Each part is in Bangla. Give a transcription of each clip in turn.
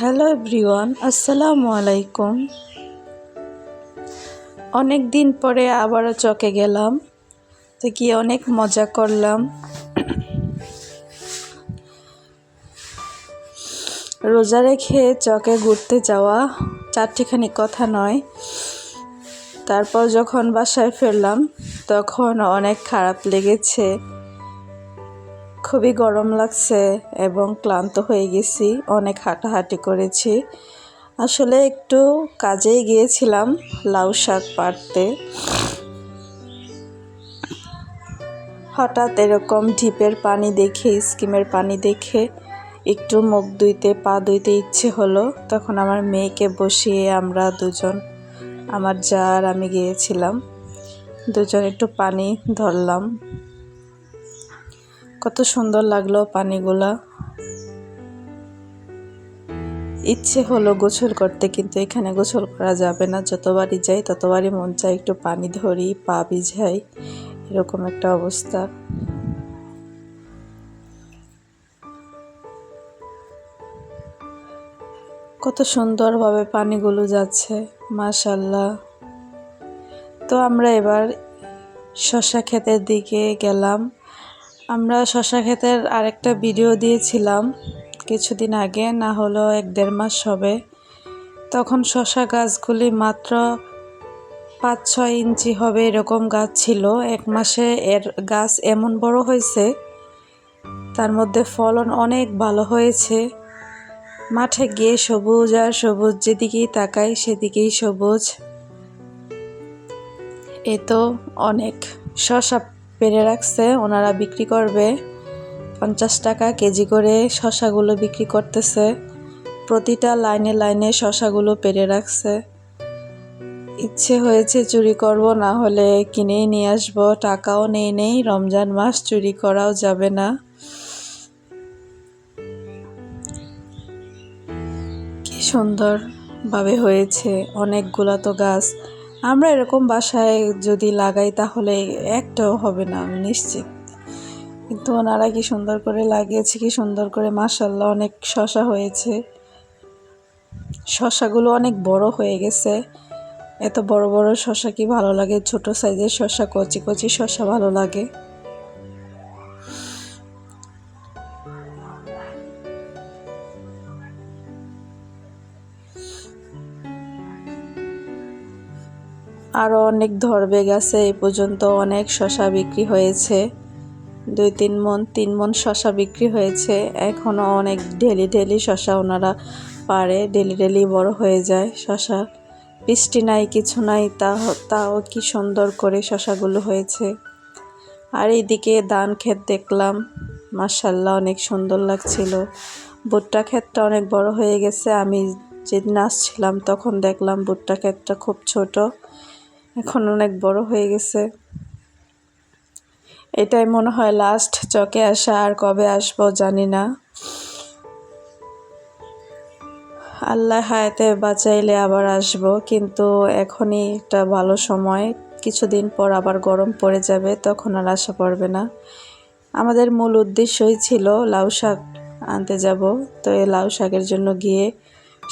হ্যালো এভরিওয়ান, আসসালামু আলাইকুম। অনেক দিন পরে আবারও চকে গেলাম, তো গিয়ে অনেক মজা করলাম। রোজা রেখে চকে ঘুরতে যাওয়া চারটিখানি কথা নয়। তারপর যখন বাসায় ফিরলাম, তখন অনেক খারাপ লেগেছে। খুবই গরম লাগছে এবং ক্লান্ত হয়ে গেছি, অনেক হাঁটাহাঁটি করেছি। আসলে একটু কাজেই গিয়েছিলাম লাউ শাক পাড়তে। হঠাৎ এরকম ঢিপের পানি দেখে, স্কিমের পানি দেখে একটু মুখ ধুইতে, পা ধুইতে ইচ্ছে হলো, তখন আমার মেয়েকে বসিয়ে আমরা দুজন, আমার যা আর আমি গিয়েছিলাম। দুজন একটু পানি ধরলাম। কত সুন্দর লাগল পানিগুলা। ইচ্ছে হলো গোসল করতে, কিন্তু এখানে গোসল করা যাবে না। যতবারই যাই, ততবারই মন চাই একটু পানি ধরি, পা ভিজাই, এরকম একটা অবস্থা। কত সুন্দরভাবে পানিগুলো যাচ্ছে মাশাল্লাহ তো আমরা এবার শশা ক্ষেতের দিকে গেলাম। আমরা শশা ক্ষেতের আরেকটা ভিডিও দিয়েছিলাম কিছুদিন আগে, না হলো এক দেড় মাস হবে। তখন শশা গাছগুলি মাত্র পাঁচ ছয় ইঞ্চি হবে এরকম গাছ ছিল। এক মাসে এর গাছ এমন বড় হয়েছে, তার মধ্যে ফলন অনেক ভালো হয়েছে। মাঠে গিয়ে সবুজ আর সবুজ যেদিকেই তাকাই সেদিকেই সবুজ। এ তো অনেক। শশা পেরে রাখছে, ওনারা বিক্রি করবে। পঞ্চাশ টাকা কেজি করে শশাগুলো বিক্রি করতেছে। প্রতিটা লাইনে লাইনে শশাগুলো পেরে রাখছে। ইচ্ছে হয়েছে চুরি করব, না হলে কিনেই নিয়ে আসব। টাকাও নেই নেই, রমজান মাস, চুরি করাও যাবে না। কি সুন্দরভাবে হয়েছে, অনেকগুলা তো গাছ। আমরা এরকম বাসায় যদি লাগাই তাহলে একটাও হবে না, আমি নিশ্চিত। কিন্তু ওনারা কি সুন্দর করে লাগিয়েছে, কি সুন্দর করে মাসাল্লাহ অনেক শশা হয়েছে। শশাগুলো অনেক বড় হয়ে গেছে। এত বড় বড় শশা কি ভালো লাগে? ছোট সাইজের শশা, কচি কচি শশা ভালো লাগে। আরও অনেক ধরবে গেছে এই পর্যন্ত অনেক শশা বিক্রি হয়েছে। দুই, তিন মন তিন মন শশা বিক্রি হয়েছে। এখনও অনেক ডেলি ডেলি শশা ওনারা পারে ডেলি ডেলি বড় হয়ে যায় শশা বৃষ্টি নাই, কিছু নাই, তা, তাও কি সুন্দর করে শশাগুলো হয়েছে। আর এইদিকে ধান ক্ষেত দেখলাম মার্শাল্লাহ অনেক সুন্দর লাগছিল। ভুট্টা ক্ষেতটা অনেক বড় হয়ে গেছে, আমি যেদিন আসছিলাম তখন দেখলাম ভুট্টা ক্ষেতটা খুব ছোট। এখন অনেক বড় হয়ে গেছে। এটাই মনে হয় লাস্ট চকে আসা আর কবে আসব জানি না। আল্লাহ হায়াতে বাঁচাইলে আবার আসব, কিন্তু এখনই একটা ভালো সময়। কিছুদিন পর আবার গরম পড়ে যাবে, তখন আর আসা পড়বে না। আমাদের মূল উদ্দেশ্যই ছিল লাউ শাক আনতে যাব, তো এই লাউ শাকের জন্য গিয়ে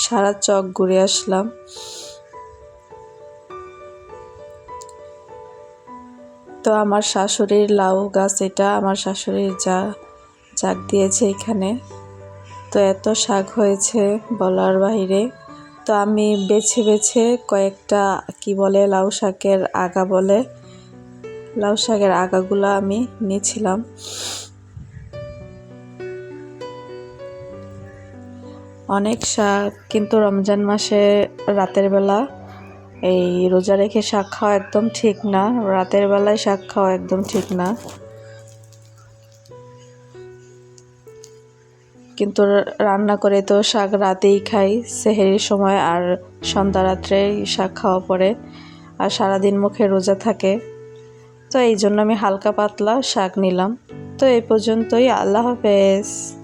সারা চক ঘুরে আসলাম। তো আমার শাশুড়ির লাউ গাছ, এটা আমার শাশুড়ির যা জাগ দিয়েছে এখানে। তো এত শাক হয়েছে বলার বাহিরে। তো আমি বেছে বেছে কয়েকটা কি বলে, লাউ শাকের আগা বলে, লাউ শাকের আগাগুলো আমি নিয়েছিলাম। অনেক শাক, কিন্তু রমজান মাসে রাতের বেলা এই রোজা রেখে শাক খাওয়া একদম ঠিক না, রাতের বেলায় শাক খাওয়া একদম ঠিক না। কিন্তু রান্না করে তো শাক রাতেই খাই, সেহেরির সময় আর সন্ধ্যা রাত্রে শাক খাওয়া পরে আর সারাদিন মুখে রোজা থাকে। তো এই জন্য আমি হালকা পাতলা শাক নিলাম। তো এই পর্যন্তই, আল্লাহ হাফেজ।